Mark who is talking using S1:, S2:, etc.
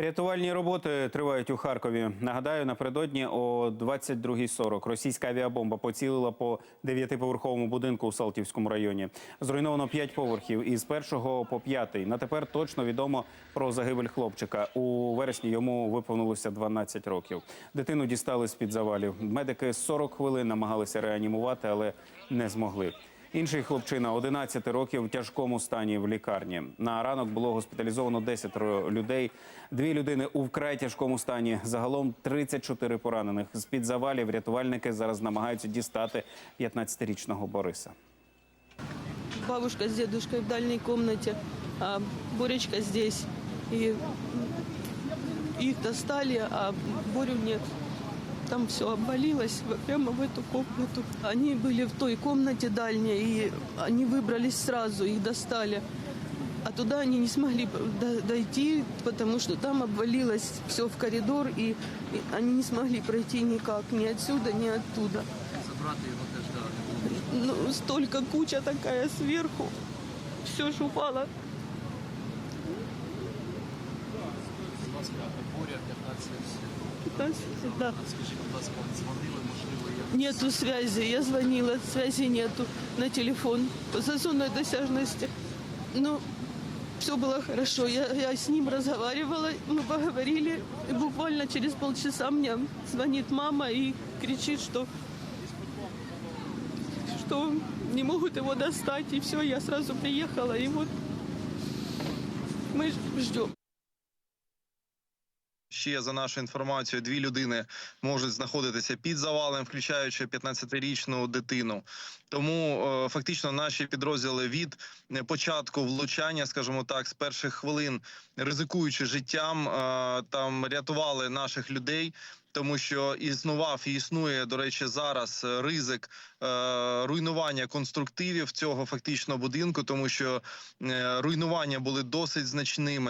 S1: Рятувальні роботи тривають у Харкові. Нагадаю, напередодні о 22.40 російська авіабомба поцілила по дев'ятиповерховому будинку у Салтівському районі. Зруйновано п'ять поверхів із першого по п'ятий. На тепер точно відомо про загибель хлопчика. У вересні йому виповнилося 12 років. Дитину дістали з під завалів. Медики 40 хвилин намагалися реанімувати, але не змогли. Інший хлопчина 11 років в тяжкому стані в лікарні. На ранок було госпіталізовано 10 людей. Дві людини у вкрай тяжкому стані. Загалом 34 поранених. З під завалів рятувальники зараз намагаються дістати 15-річного Бориса.
S2: Бабушка с дедушкой в дальней комнате, а Боречка здесь. И их достали, а Борю нет Там все обвалилось в- прямо в эту комнату. Они были в той комнате дальней, и они выбрались сразу, их достали. А туда они не смогли до- дойти, потому что там обвалилось все в коридор, и и они не смогли пройти никак, ни отсюда, ни оттуда.
S3: Забрати його теж да, не було.
S2: Ну, столько куча такая сверху. Все ж упало.
S3: Ласка, боря 15
S2: 15, да.
S3: Скажіть, будь ласка, дзвонили, можливо, як
S2: Нету связи. Я звонила, связи нету на телефон за зоной досяжности. Ну, все было хорошо. Я, я с ним разговаривала, мы поговорили. И буквально через полчаса мне звонит мама и кричит, что что не могут его достать. И все, я сразу приехала. И вот мы ждем.
S4: Ще за нашою інформацією, дві людини можуть знаходитися під завалом, включаючи 15-річну дитину. Тому е, фактично наші підрозділи від е, початку влучання, скажімо так, з перших хвилин, ризикуючи життям, е, там рятували наших людей. Тому що існував і існує, до речі, зараз ризик е, руйнування конструктивів цього фактично будинку, тому що е, руйнування були досить значними.